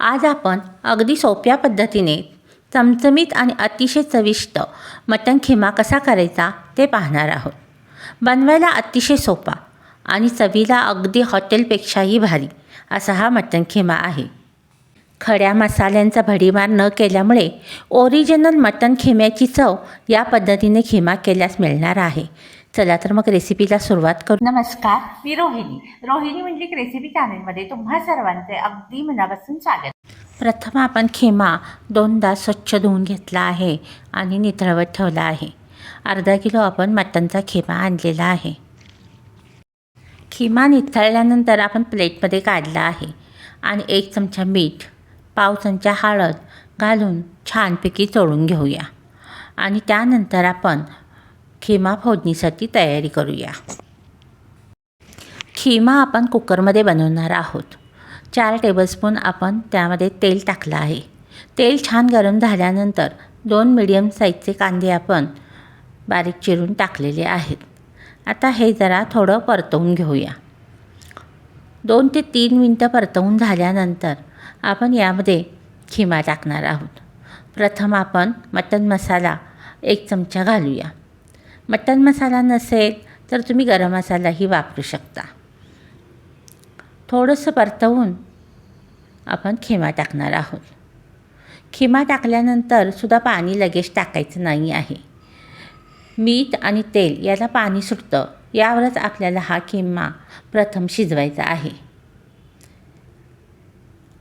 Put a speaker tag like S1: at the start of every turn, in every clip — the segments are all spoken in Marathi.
S1: आज आपण अगदी सोप्या पद्धतीने चमचमीत आणि अतिशय चविष्ट मटण खिमा कसा करायचा ते पाहणार आहोत. बनवायला अतिशय सोपा आणि चवीला अगदी हॉटेलपेक्षाही भारी असा हा मटण खिमा आहे. खड्या मसाल्यांचा भडीमार न केल्यामुळे ओरिजिनल मटण खिम्याची चव या पद्धतीने खिमा केल्यास मिळणार आहे. चला तर मग रेसिपीला सुरुवात करू. नमस्कार मी रोहिणी. रोहिणी म्हणजे रेसिपी चॅनलमध्ये तुम्हा सर्वांचे अगदी मनापासून स्वागत. प्रथम आपण खिमा दोनदा स्वच्छ धुवून घेतला आहे आणि निथळवत ठेवला आहे. अर्धा किलो आपण मटणचा खिमा आणलेला आहे. खिमा निथळल्यानंतर आपण प्लेटमध्ये काढला आहे आणि एक चमचा मीठ पाव चमचा हळद घालून छानपैकी चोळून घेऊया. आणि त्यानंतर आपण खिमा फोडणीसाठी तयारी करूया. खिमा आपण कुकरमध्ये बनवणार आहोत. चार टेबलस्पून आपण त्यामध्ये तेल टाकलं आहे. तेल छान गरम झाल्यानंतर दोन मिडियम साईजचे कांदे आपण बारीक चिरून टाकलेले आहेत. आता हे जरा थोडं परतवून घेऊया. दोन ते तीन मिनटं परतवून झाल्यानंतर आपण यामध्ये खिमा टाकणार आहोत. प्रथम आपण मटन मसाला एक चमचा घालूया. मटन मसाला नसेल तर तुम्ही गरम मसालाही वापरू शकता. थोडंसं परतवून आपण खिमा टाकणार आहोत. खिमा टाकल्यानंतर सुद्धा पाणी लगेच टाकायचं नाही आहे. मीठ आणि तेल याला पाणी सुटतं यावरच आपल्याला हा खिमा प्रथम शिजवायचा आहे.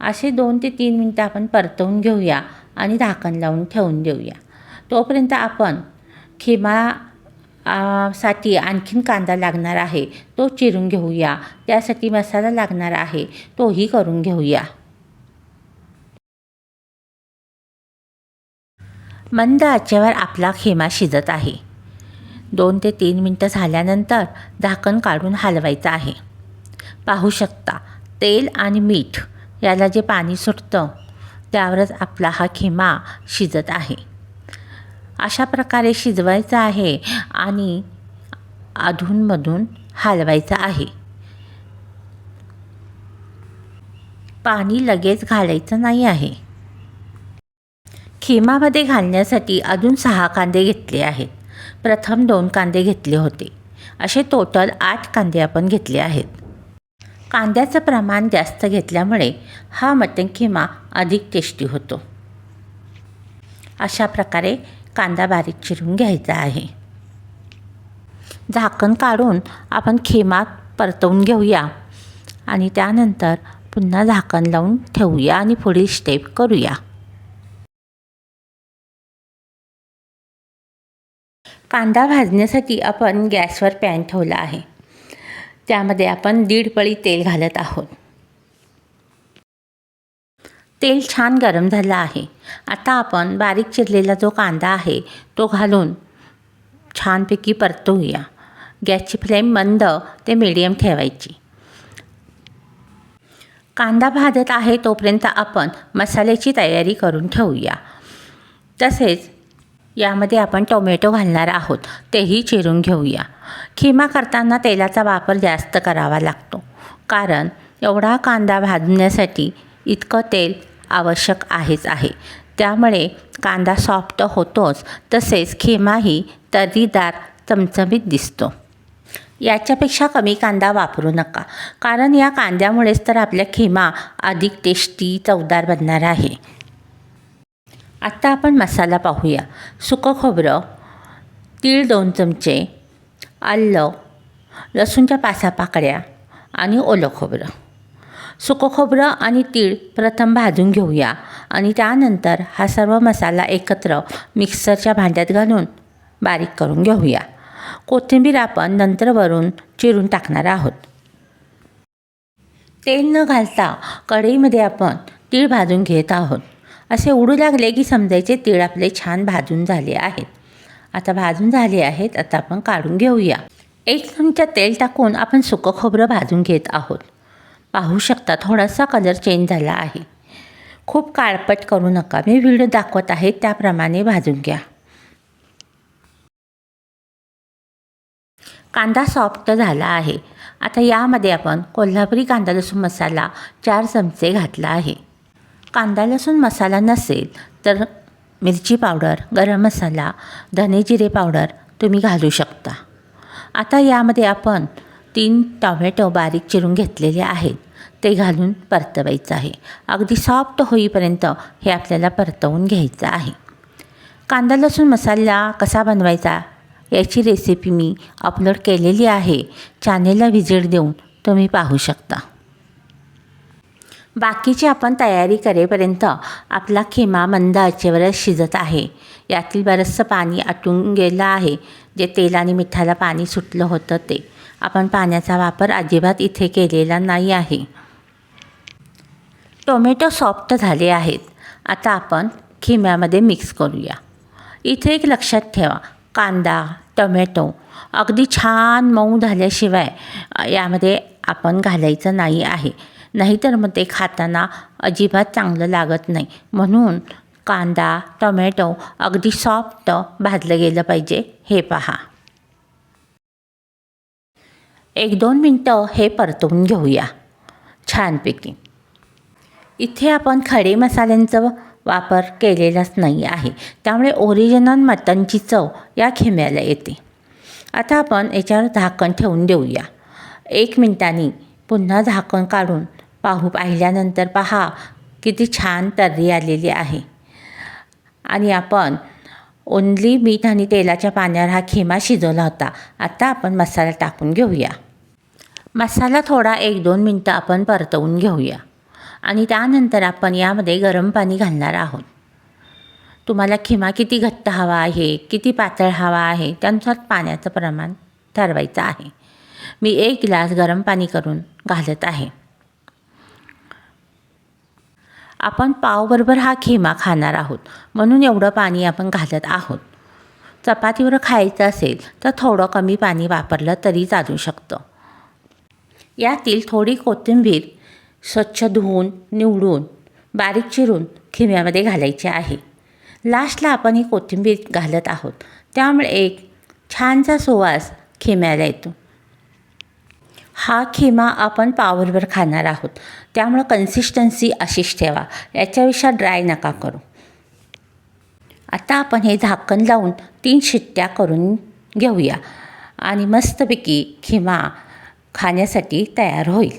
S1: असे दोन ते तीन मिनटं आपण परतवून घेऊया आणि झाकण लावून ठेवून देऊया. तोपर्यंत आपण खिमा साठी आणखीन कांदा लागणार आहे. तो चिरून घेऊया. त्यासाठी मसाला लागणार आहे. तोही करून घेऊया. मंद आचेवर आपला खेमा शिजत आहे. दोन ते तीन मिनटं झाल्यानंतर झाकण काढून हलवायचं आहे. पाहू शकता तेल आणि मीठ याला जे पाणी सुटतं त्यावरच आपला हा खेमा शिजत आहे. अशा प्रकारे शिजवायचा आहे आणि अधूनमधून हलवायचं आहे. पाणी लगेच घालायचं नाही आहे. खिमामध्ये घालण्यासाठी अजून सहा कांदे घेतले आहेत. प्रथम दोन कांदे घेतले होते. असे टोटल आठ कांदे आपण घेतले आहेत. कांद्याचं प्रमाण जास्त घेतल्यामुळे हा मटण खिमा अधिक टेस्टी होतो. अशा प्रकारे कांदा बारीक चिरून घ्यायचा आहे. झाकण काढून आपण खेमात परतवून घेऊया. आणि त्यानंतर पुन्हा झाकण लावून ठेवूया आणि पुढील स्टेप करूया. कांदा भाजण्यासाठी आपण गॅसवर पॅन ठेवला आहे. त्यामध्ये आपण दीड पळी तेल घालत आहोत. तेल छान गरम झालं आहे. आता आपण बारीक चिरलेला जो कांदा आहे तो घालून छानपैकी परतवूया गॅसची फ्लेम मंद ते मिडियम ठेवायची. कांदा भाजत आहे तोपर्यंत आपण मसाल्याची तयारी करून ठेवूया. तसेच यामध्ये आपण टोमॅटो घालणार आहोत तेही चिरून घेऊया. खिमा करताना तेलाचा वापर जास्त करावा लागतो कारण एवढा कांदा भाजण्यासाठी इतकं तेल आवश्यक आहेच आहे. त्यामुळे कांदा सॉफ्ट होतोच तसेच खिमाही तर्रीदार चमचमीत दिसतो. याच्यापेक्षा कमी कांदा वापरू नका कारण या कांद्यामुळेच तर आपल्या खिमा अधिक टेस्टी चवदार बनणार आहे. आत्ता आपण मसाला पाहूया. सुकं खोबरं तीळ दोन चमचे आलं लसूणच्या पासा पाकळ्या आणि ओलं खोबरं. सुकं खोबरं आणि तीळ प्रथम भाजून घेऊया. आणि त्यानंतर हा सर्व मसाला एकत्र मिक्सरच्या भांड्यात घालून बारीक करून घेऊया. कोथिंबीर आपण नंतर वरून चिरून टाकणार आहोत. तेल न घालता कढईमध्ये आपण तीळ भाजून घेत आहोत. असे उडू लागले की समजायचे तीळ आपले छान भाजून झाले आहेत. आता भाजून झाले आहेत आता आपण काढून घेऊया. एक चमचा तेल टाकून आपण सुकं खोबरं भाजून घेत आहोत. पाहू शकता थोडासा कलर चेंज झाला आहे. खूप काळपट करू नका. मी व्हिडिओ दाखवत आहे त्याप्रमाणे भाजून घ्या. कांदा सॉफ्ट झाला आहे. आता यामध्ये आपण कोल्हापुरी कांदा लसूण मसाला चार चमचे घातला आहे. कांदा लसूण मसाला नसेल तर मिरची पावडर गरम मसाला धने जिरे पावडर तुम्ही घालू शकता. आता यामध्ये आपण तीन टोमॅटो बारीक चिरून घेतलेले आहेत. ते घालून परतवायचं आहे. अगदी सॉफ्ट होईपर्यंत हे आपल्याला परतवून घ्यायचं आहे. कांदा लसूण मसाला कसा बनवायचा याची रेसिपी मी अपलोड केलेली आहे. चॅनेलला व्हिजिट देऊन तुम्ही पाहू शकता. बाकीची आपण तयारी करेपर्यंत आपला खिमा मंद आचेवरच शिजत आहे. यातील बरंचसं पाणी आटून गेलं आहे. जे तेल आणि मिठाला पाणी सुटलं होतं ते. आपण पाण्याचा वापर अजिबात इथे केलेला नाही आहे. टोमॅटो सॉफ्ट झाले आहेत. आता आपण खिम्यामध्ये मिक्स करूया. इथे एक लक्षात ठेवा कांदा टोमॅटो अगदी छान मऊ झाल्याशिवाय यामध्ये आपण घालायचं नाही आहे. नाहीतर मग ते खाताना अजिबात चांगलं लागत नाही. म्हणून कांदा टोमॅटो अगदी सॉफ्ट भाजलं गेलं पाहिजे. हे पहा. एक दोन मिनटं हे परतवून घेऊया. छानपैकी. इथे आपण खडे मसाल्यांचा वापर केलेलाच नाही आहे. त्यामुळे ओरिजिनल मटनची चव या खिम्याला येते. आता आपण याच्यावर झाकण ठेवून देऊया. एक मिनटाने पुन्हा झाकण काढून पाहू पाहिल्यानंतर पहा किती छान तर्री आलेली आहे. आणि आपण ओनली मीठ आणि तेलाच्या पाण्यावर हा खिमा शिजवला होता. आता आपण मसाला टाकून घेऊया. मसाला थोडा एक दोन मिनटं आपण परतवून घेऊया. आणि त्यानंतर आपण यामध्ये गरम पाणी घालणार आहोत. तुम्हाला खिमा किती घट्ट हवा आहे किती पातळ हवा आहे त्यानुसार पाण्याचं प्रमाण ठरवायचं आहे. मी एक ग्लास गरम पाणी करून घालत आहे. आपण पावबरोबर हा खिमा खाणार आहोत. म्हणून एवढं पाणी आपण घालत आहोत. चपातीवर खायचं असेल तर थोडं कमी पाणी वापरलं तरी चालू शकतं. यातील थोडी कोथिंबीर स्वच्छ धुवून निवडून बारीक चिरून खिम्यामध्ये घालायची आहे. लास्टला आपण ही कोथिंबीर घालत आहोत. त्यामुळे एक छानसा सुवास खिम्याला येतो. हा खिमा आपण पावरवर खाणार आहोत. त्यामुळं कन्सिस्टन्सी अशीच ठेवा. याच्यापेक्षा ड्राय नका करू. आता आपण हे झाकण लावून तीन शिट्ट्या करून घेऊया. आणि मस्तपैकी खिमा खाण्यासाठी तयार होईल.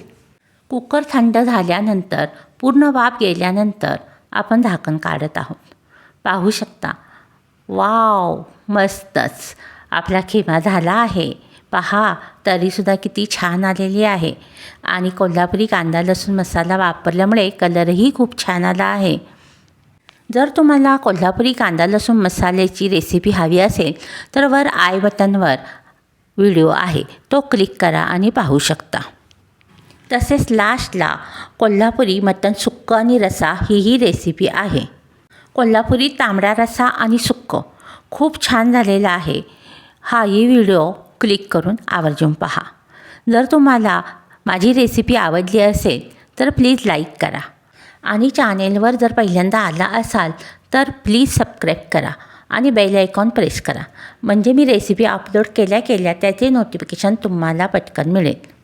S1: कुकर थंड झाल्यानंतर पूर्ण वाफ गेल्यानंतर आपण झाकण काढत आहोत. पाहू शकता वाव मस्तच! आपला खिमा झाला आहे. पहा तरीसुद्धा किती छान आलेली आहे. आणि कोल्हापुरी कांदा लसूण मसाला वापरल्यामुळे कलरही खूप छान आला आहे. जर तुम्हाला कोल्हापुरी कांदा लसूण मसाल्याची रेसिपी हवी असेल तर वर आय बटनवर व्हिडिओ आहे तो क्लिक करा आणि पाहू शकता. तसेच लास्टला कोल्हापुरी मटण सुक्क आणि रसा हीही रेसिपी आहे. कोल्हापुरी तांबडा रसा आणि सुक्कं. खूप छान झालेला आहे. हाही व्हिडिओ क्लिक करून आवर्जून पहा. जर तुम्हाला माझी रेसिपी आवडली असेल तर प्लीज लाईक करा. आणि चॅनेलवर जर पहिल्यांदा आला असाल तर प्लीज सबस्क्राईब करा. आणि बेल आयकॉन प्रेस करा. म्हणजे मी रेसिपी अपलोड केल्या केल्या त्याचे नोटिफिकेशन तुम्हाला पटकन मिळेल.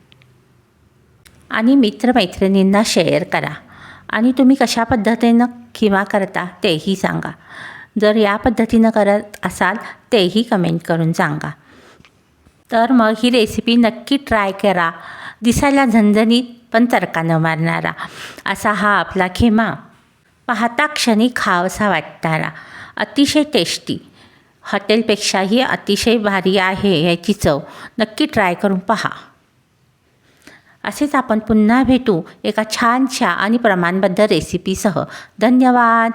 S1: आणि मित्रमैत्रिणींना शेअर करा. आणि तुम्ही कशा पद्धतीनं खिमा करता तेही सांगा. जर या पद्धतीनं करत असाल तेही कमेंट करून सांगा. तर मग ही रेसिपी नक्की ट्राय करा. दिसायला झणझणीत पण तडका न मारणारा. असा हा आपला खेमा. पाहता क्षणी खावसा वाटणारा. अतिशय टेस्टी. हॉटेलपेक्षाही अतिशय भारी आहे याची चव. नक्की ट्राय करून पहा. असेच आपण पुन्हा भेटू एका छानशा आणि प्रमाणबद्ध रेसिपीसह धन्यवाद.